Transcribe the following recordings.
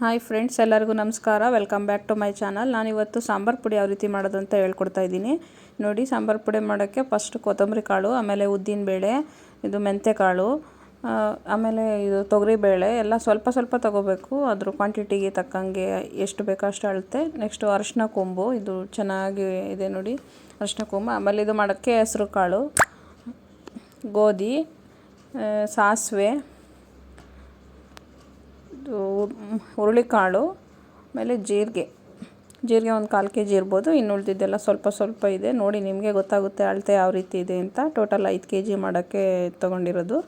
Hi friends ಎಲ್ಲರಿಗೂ ನಮಸ್ಕಾರ. Welcome back to my channel ನಾನಿವತ್ತು ಸಾಂಬಾರು ಪುಡಿ ಯಾವ ರೀತಿ ಮಾಡೋದು ಅಂತ ಹೇಳ್ಕೊಡ್ತಾ ಇದ್ದೀನಿ. ನೋಡಿ, ಸಾಂಬಾರು ಪುಡಿ ಮಾಡೋಕ್ಕೆ ಫಸ್ಟ್ ಕೊತ್ತಂಬರಿ ಕಾಳು, ಆಮೇಲೆ ಉದ್ದಿನ ಬೇಳೆ, ಇದು ಮೆಂತ್ಯ ಕಾಳು ಆಮೇಲೆ ಇದು ತೊಗರಿ ಬೇಳೆ, ಎಲ್ಲ ಸ್ವಲ್ಪ ಸ್ವಲ್ಪ ತೊಗೋಬೇಕು. ಅದ್ರ ಕ್ವಾಂಟಿಟಿಗೆ ತಕ್ಕಂಗೆ ಎಷ್ಟು ಬೇಕೋ ಅಷ್ಟು ಅಳತೆ. ನೆಕ್ಸ್ಟು ಅರಿಶಿನ ಕೊಂಬು, ಇದು ಚೆನ್ನಾಗಿ ಇದೆ ನೋಡಿ, ಅರಿಶಿನ ಕೊಂಬು. ಆಮೇಲೆ ಇದು ಮಾಡೋಕ್ಕೆ ಹೆಸರು ಕಾಳು, ಗೋಧಿ ಸಾಸಿವೆ ಹುರುಳಿಕಾಳು, ಆಮೇಲೆ ಜೀರಿಗೆ. ಜೀರಿಗೆ ಒಂದು ಕಾಲು ಕೆ ಜಿ ಇರ್ಬೋದು. ಇನ್ನು ಉಳಿದಿದ್ದೆಲ್ಲ ಸ್ವಲ್ಪ ಸ್ವಲ್ಪ ಇದೆ. ನೋಡಿ, ನಿಮಗೆ ಗೊತ್ತಾಗುತ್ತೆ ಅಳತೆ ಯಾವ ರೀತಿ ಇದೆ ಅಂತ. ಟೋಟಲ್ ಐದು ಕೆ ಜಿ ಮಾಡೋಕ್ಕೆ ತೊಗೊಂಡಿರೋದು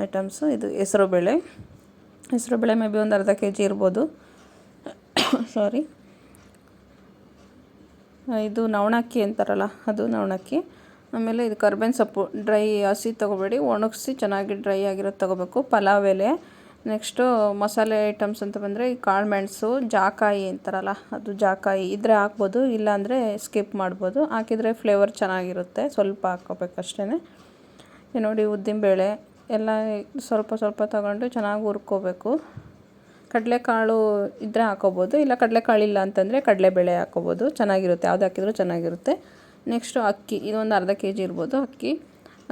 ಐಟಮ್ಸು ಇದು ಹೆಸರುಬೇಳೆ. ಹೆಸ್ರುಬೇಳೆ ಮೇ ಬಿ ಒಂದು ಅರ್ಧ ಕೆ ಜಿ ಇರ್ಬೋದು. ಸಾರಿ ಇದು ನವಣಕ್ಕಿ ಅಂತಾರಲ್ಲ, ಅದು ನವಣಕ್ಕಿ. ಆಮೇಲೆ ಇದು ಕರ್ಬೇವಿನ ಸೊಪ್ಪು. ಡ್ರೈ ಹಸಿ ತೊಗೋಬೇಡಿ. ಒಣಗಿಸಿ ಚೆನ್ನಾಗಿ ಡ್ರೈ ಆಗಿರೋದು ತೊಗೋಬೇಕು. ಪಲಾವ್ ಎಲೆ. ನೆಕ್ಸ್ಟು ಮಸಾಲೆ ಐಟಮ್ಸ್ ಅಂತ ಬಂದರೆ ಈ ಕಾಳು ಮೆಣಸು, ಜಾಕಾಯಿ ಅಂತಾರಲ್ಲ, ಅದು ಜಾಕಾಯಿ ಇದ್ದರೆ ಹಾಕ್ಬೋದು, ಇಲ್ಲಾಂದರೆ ಸ್ಕಿಪ್ ಮಾಡ್ಬೋದು. ಹಾಕಿದರೆ ಫ್ಲೇವರ್ ಚೆನ್ನಾಗಿರುತ್ತೆ, ಸ್ವಲ್ಪ ಹಾಕ್ಕೋಬೇಕಷ್ಟೇ ನೋಡಿ ನೋಡಿ ಉದ್ದಿನಬೇಳೆ ಎಲ್ಲ ಸ್ವಲ್ಪ ಸ್ವಲ್ಪ ತಗೊಂಡು ಚೆನ್ನಾಗಿ ಹುರ್ಕೋಬೇಕು. ಕಡಲೆಕಾಳು ಇದ್ದರೆ ಹಾಕೋಬೋದು ಇಲ್ಲ ಕಡಲೆಕಾಳು ಇಲ್ಲ ಅಂತಂದರೆ ಕಡಲೆಬೇಳೆ ಹಾಕೋಬೋದು ಚೆನ್ನಾಗಿರುತ್ತೆ, ಯಾವ್ದು ಹಾಕಿದ್ರೂ ಚೆನ್ನಾಗಿರುತ್ತೆ. ನೆಕ್ಸ್ಟು ಅಕ್ಕಿ, ಇದೊಂದು ಅರ್ಧ ಕೆ ಜಿ ಇರ್ಬೋದು ಅಕ್ಕಿ.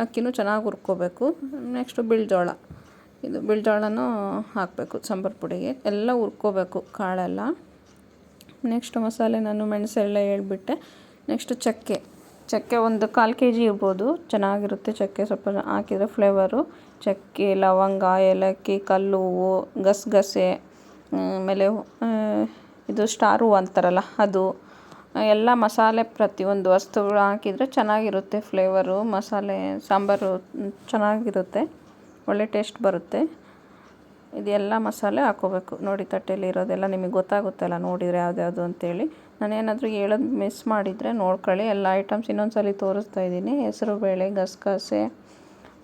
ಅಕ್ಕಿನೂ ಚೆನ್ನಾಗಿ ಹುರ್ಕೋಬೇಕು. ನೆಕ್ಸ್ಟು ಬಿಳ್ಜೋಳ ಇದು ಬಿಲ್ಜೋಳನೂ ಹಾಕಬೇಕು, ಸಾಂಬಾರು ಪುಡಿಗೆ. ಎಲ್ಲ ಹುರ್ಕೋಬೇಕು, ಕಾಳೆಲ್ಲ. ನೆಕ್ಸ್ಟ್ ಮಸಾಲೆ ನಾನು ಮೆಣಸೆಲ್ಲ ಹೇಳ್ಬಿಟ್ಟೆ. ನೆಕ್ಸ್ಟ್ ಚಕ್ಕೆ. ಚಕ್ಕೆ ಒಂದು ಕಾಲು ಕೆ ಜಿ ಇರ್ಬೋದು. ಚೆನ್ನಾಗಿರುತ್ತೆ ಚಕ್ಕೆ. ಸ್ವಲ್ಪ ಹಾಕಿದರೆ ಫ್ಲೇವರು ಚಕ್ಕೆ, ಲವಂಗ, ಏಲಕ್ಕಿ, ಕಲ್ಲು, ಹೂವು, ಗಸಗಸೆ, ಆಮೇಲೆ ಇದು ಸ್ಟಾರ್ ಹೂವು ಅಂತಾರಲ್ಲ, ಅದು. ಎಲ್ಲ ಮಸಾಲೆ ಪ್ರತಿಯೊಂದು ವಸ್ತುಗಳು ಹಾಕಿದರೆ ಚೆನ್ನಾಗಿರುತ್ತೆ ಫ್ಲೇವರು ಮಸಾಲೆ, ಸಾಂಬಾರು, ಚೆನ್ನಾಗಿರುತ್ತೆ. ಒಳ್ಳೆ ಟೇಸ್ಟ್ ಬರುತ್ತೆ. ಇದೆಲ್ಲ ಮಸಾಲೆ ಹಾಕೋಬೇಕು. ನೋಡಿ ತಟ್ಟೆಯಲ್ಲಿ ಇರೋದೆಲ್ಲ ನಿಮಗೆ ಗೊತ್ತಾಗುತ್ತಲ್ಲ, ನೋಡಿದರೆ ಯಾವ್ದ್ಯಾವುದು ಅಂತೇಳಿ. ನಾನೇನಾದರೂ ಹೇಳೋದು ಮಿಸ್ ಮಾಡಿದರೆ ನೋಡ್ಕೊಳ್ಳಿ. ಎಲ್ಲ ಐಟಮ್ಸ್ ಇನ್ನೊಂದ್ಸಲಿ ತೋರಿಸ್ತಾ ಇದ್ದೀನಿ. ಹೆಸರುಬೇಳೆ ಗಸಗಸೆ,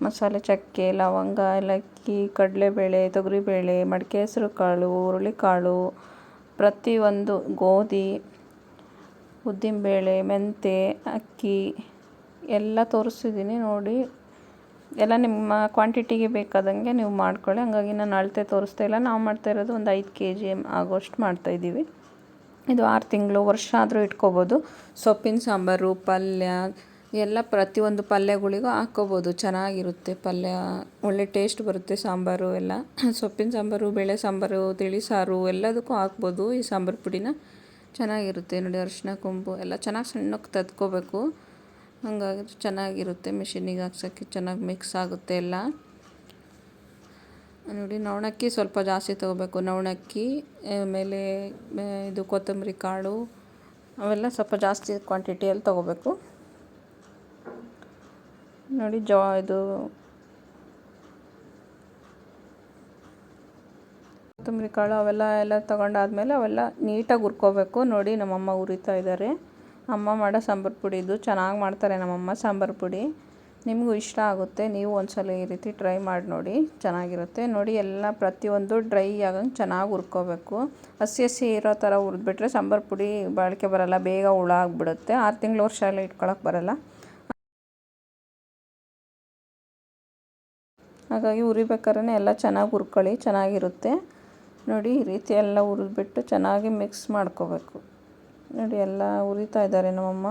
ಮಸಾಲೆ ಚಕ್ಕೆ, ಲವಂಗ, ಏಲಕ್ಕಿ, ಕಡಲೆಬೇಳೆ, ತೊಗರಿಬೇಳೆ, ಮಡಿಕೆ ಹೆಸರು ಕಾಳು, ಹುರುಳಿಕಾಳು, ಪ್ರತಿಯೊಂದು ಗೋಧಿ, ಉದ್ದಿನಬೇಳೆ, ಮೆಂತೆ, ಅಕ್ಕಿ ಎಲ್ಲ ತೋರಿಸಿದ್ದೀನಿ ನೋಡಿ ಎಲ್ಲ ನಿಮ್ಮ ಕ್ವಾಂಟಿಟಿಗೆ ಬೇಕಾದಂಗೆ ನೀವು ಮಾಡ್ಕೊಳ್ಳಿ. ಹಂಗಾಗಿ ನಾನು ಅಳತೆ ತೋರಿಸ್ತಾ ಇಲ್ಲ. ನಾವು ಮಾಡ್ತಾ ಇರೋದು ಒಂದು ಐದು ಕೆ ಜಿ ಆಗೋಷ್ಟು ಮಾಡ್ತಾಯಿದ್ದೀವಿ ಇದು ಆರು ತಿಂಗಳು ವರ್ಷ ಆದರೂ ಇಟ್ಕೋಬೋದು. ಸೊಪ್ಪಿನ ಸಾಂಬಾರು, ಪಲ್ಯ, ಎಲ್ಲ ಪ್ರತಿಯೊಂದು ಪಲ್ಯಗಳಿಗೂ ಹಾಕ್ಕೋಬೋದು. ಚೆನ್ನಾಗಿರುತ್ತೆ ಪಲ್ಯ. ಒಳ್ಳೆ ಟೇಸ್ಟ್ ಬರುತ್ತೆ ಸಾಂಬಾರು ಎಲ್ಲ. ಸೊಪ್ಪಿನ ಸಾಂಬಾರು, ಬೇಳೆ ಸಾಂಬಾರು, ತಿಳಿ ಸಾರು ಎಲ್ಲದಕ್ಕೂ ಹಾಕ್ಬೋದು ಈ ಸಾಂಬಾರು ಪುಡಿನ. ಚೆನ್ನಾಗಿರುತ್ತೆ ನೋಡಿ ಅರಿಶಿನ, ಕೊಂಬು ಎಲ್ಲ ಚೆನ್ನಾಗಿ ಸಣ್ಣಕ್ಕೆ ತದ್ಕೋಬೇಕು ಹಂಗಾಗಿದ್ರೆ ಚೆನ್ನಾಗಿರುತ್ತೆ. ಮಿಷಿನಿಗೆ ಹಾಕ್ಸೋಕ್ಕೆ ಚೆನ್ನಾಗಿ ಮಿಕ್ಸ್ ಆಗುತ್ತೆ ಎಲ್ಲ. ನೋಡಿ, ನವಣಕ್ಕಿ ಸ್ವಲ್ಪ ಜಾಸ್ತಿ ತೊಗೋಬೇಕು. ನವಣಕ್ಕಿ ಆಮೇಲೆ ಇದು ಕೊತ್ತಂಬರಿ ಕಾಳು, ಅವೆಲ್ಲ ಸ್ವಲ್ಪ ಜಾಸ್ತಿ ಕ್ವಾಂಟಿಟಿಯಲ್ಲಿ ತೊಗೋಬೇಕು. ನೋಡಿ, ಜೋ, ಇದು ಕೊತ್ತಂಬರಿ ಕಾಳು ಅವೆಲ್ಲ, ಎಲ್ಲ ತಗೊಂಡಾದ್ಮೇಲೆ ಅವೆಲ್ಲ ನೀಟಾಗಿ ಹುರ್ಕೋಬೇಕು. ನೋಡಿ, ನಮ್ಮಮ್ಮ ಉರಿತಾ ಇದ್ದಾರೆ. ಅಮ್ಮ ಮಾಡೋ ಸಾಂಬಾರು ಪುಡಿ ಇದು ಚೆನ್ನಾಗಿ ಮಾಡ್ತಾರೆ ನಮ್ಮಮ್ಮ ಸಾಂಬಾರು ಪುಡಿ. ನಿಮಗೂ ಇಷ್ಟ ಆಗುತ್ತೆ, ನೀವು ಒಂದ್ಸಲ ಈ ರೀತಿ ಟ್ರೈ ಮಾಡಿ ನೋಡಿ, ಚೆನ್ನಾಗಿರುತ್ತೆ. ನೋಡಿ, ಎಲ್ಲ ಪ್ರತಿಯೊಂದು ಡ್ರೈ ಆಗಂಗೆ ಚೆನ್ನಾಗಿ ಹುರ್ಕೋಬೇಕು. ಹಸಿ ಹಸಿ ಇರೋ ಥರ ಹುರಿದ್ಬಿಟ್ರೆ ಸಾಂಬಾರು ಪುಡಿ ಬಾಳಿಕೆ ಬರಲ್ಲ, ಬೇಗ ಹುಳ ಆಗಿಬಿಡುತ್ತೆ. ಆರು ತಿಂಗಳು ವರ್ಷ ಎಲ್ಲ ಇಟ್ಕೊಳಕ್ಕೆ ಬರಲ್ಲ. ಹಾಗಾಗಿ ಹುರಿಬೇಕಾದ್ರೆ ಎಲ್ಲ ಚೆನ್ನಾಗಿ ಹುರ್ಕೊಳ್ಳಿ, ಚೆನ್ನಾಗಿರುತ್ತೆ. ನೋಡಿ, ಈ ರೀತಿ ಎಲ್ಲ ಹುರಿದ್ಬಿಟ್ಟು ಚೆನ್ನಾಗಿ ಮಿಕ್ಸ್ ಮಾಡ್ಕೋಬೇಕು. ನೋಡಿ, ಎಲ್ಲ ಉರಿತಾ ಇದ್ದಾರೆ ನಮ್ಮಮ್ಮ.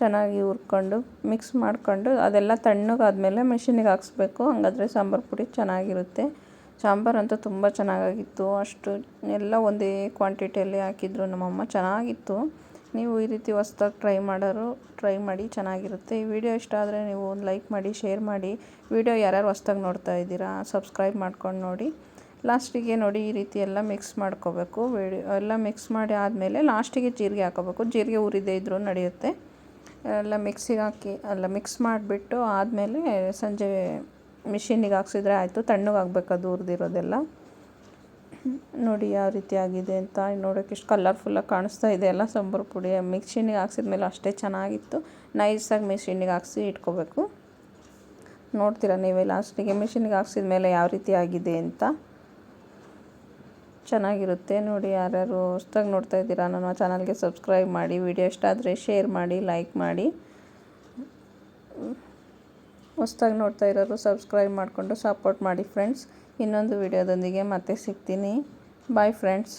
ಚೆನ್ನಾಗಿ ಹುರ್ಕೊಂಡು ಮಿಕ್ಸ್ ಮಾಡ್ಕೊಂಡು, ಅದೆಲ್ಲ ತಣ್ಣಗಾದಮೇಲೆ ಮಿಷಿನಿಗೆ ಹಾಕ್ಸ್ಬೇಕು. ಹಂಗಾದ್ರೆ ಸಾಂಬಾರು ಪುಡಿ ಚೆನ್ನಾಗಿರುತ್ತೆ. ಸಾಂಬಾರು ಅಂತೂ ತುಂಬ ಚೆನ್ನಾಗಾಗಿತ್ತು. ಅಷ್ಟು ಎಲ್ಲ ಒಂದೇ ಕ್ವಾಂಟಿಟಿಯಲ್ಲಿ ಹಾಕಿದ್ರು ನಮ್ಮಮ್ಮ. ಚೆನ್ನಾಗಿತ್ತು. ನೀವು ಈ ರೀತಿ ಹೊಸ್ದಾಗಿ ಟ್ರೈ ಮಾಡೋರು ಟ್ರೈ ಮಾಡಿ ಚೆನ್ನಾಗಿರುತ್ತೆ. ಈ ವಿಡಿಯೋ ಇಷ್ಟ ಆದರೆ ನೀವು ಒಂದು ಲೈಕ್ ಮಾಡಿ ಶೇರ್ ಮಾಡಿ. ವಿಡಿಯೋ ಯಾರ್ಯಾರು ಹೊಸ್ದಾಗಿ ನೋಡ್ತಾ ಇದ್ದೀರಾ ಸಬ್ಸ್ಕ್ರೈಬ್ ಮಾಡ್ಕೊಂಡು ನೋಡಿ. ಲಾಸ್ಟಿಗೆ ನೋಡಿ ಈ ರೀತಿ ಎಲ್ಲ ಮಿಕ್ಸ್ ಮಾಡ್ಕೋಬೇಕು. ಬೇಡಿ ಎಲ್ಲ ಮಿಕ್ಸ್ ಮಾಡಿ ಆದಮೇಲೆ ಲಾಸ್ಟಿಗೆ ಜೀರಿಗೆ ಹಾಕೋಬೇಕು. ಜೀರಿಗೆ ಉರಿದೇ ಇದ್ರೂ ನಡೆಯುತ್ತೆ. ಎಲ್ಲ ಮಿಕ್ಸಿಗೆ ಹಾಕಿ, ಎಲ್ಲ ಮಿಕ್ಸ್ ಮಾಡಿಬಿಟ್ಟು ಆದಮೇಲೆ ಸಂಜೆ ಮಿಷಿನಿಗೆ ಹಾಕ್ಸಿದ್ರೆ ಆಯಿತು. ತಣ್ಣಗಾಗಬೇಕು ಅದು ಹುರಿದಿರೋದೆಲ್ಲ ನೋಡಿ ಯಾವ ರೀತಿ ಆಗಿದೆ ಅಂತ ನೋಡೋಕೆ ಎಷ್ಟು ಕಲರ್ಫುಲ್ಲಾಗಿ ಕಾಣಿಸ್ತಾ ಇದೆ ಎಲ್ಲ ಸಾಂಬಾರು ಪುಡಿ. ಮಿಕ್ಸಿನಿಗೆ ಹಾಕ್ಸಿದ್ಮೇಲೆ ಅಷ್ಟೇ ಚೆನ್ನಾಗಿತ್ತು. ನೈಸಾಗಿ ಮಿಷಿನಿಗೆ ಹಾಕ್ಸಿ ಇಟ್ಕೋಬೇಕು. ನೋಡ್ತೀರಾ ನೀವೇ ಲಾಸ್ಟಿಗೆ ಮಿಷಿನಿಗೆ ಹಾಕ್ಸಿದ ಮೇಲೆ ಯಾವ ರೀತಿ ಆಗಿದೆ ಅಂತ. ಚೆನ್ನಾಗಿರುತ್ತೆ ನೋಡಿ ಯಾರ್ಯಾರು ಹೊಸ್ದಾಗಿ ನೋಡ್ತಾ ಇದ್ದೀರಾ ನನ್ನ ಚಾನಲ್ಗೆ ಸಬ್ಸ್ಕ್ರೈಬ್ ಮಾಡಿ, ವಿಡಿಯೋ ಇಷ್ಟ ಆದರೆ ಶೇರ್ ಮಾಡಿ, ಲೈಕ್ ಮಾಡಿ. ಹೊಸ್ದಾಗಿ ನೋಡ್ತಾ ಇರೋರು ಸಬ್ಸ್ಕ್ರೈಬ್ ಮಾಡಿಕೊಂಡು ಸಪೋರ್ಟ್ ಮಾಡಿ ಫ್ರೆಂಡ್ಸ್ ಇನ್ನೊಂದು ವಿಡಿಯೋದೊಂದಿಗೆ ಮತ್ತೆ ಸಿಗ್ತೀನಿ. Bye friends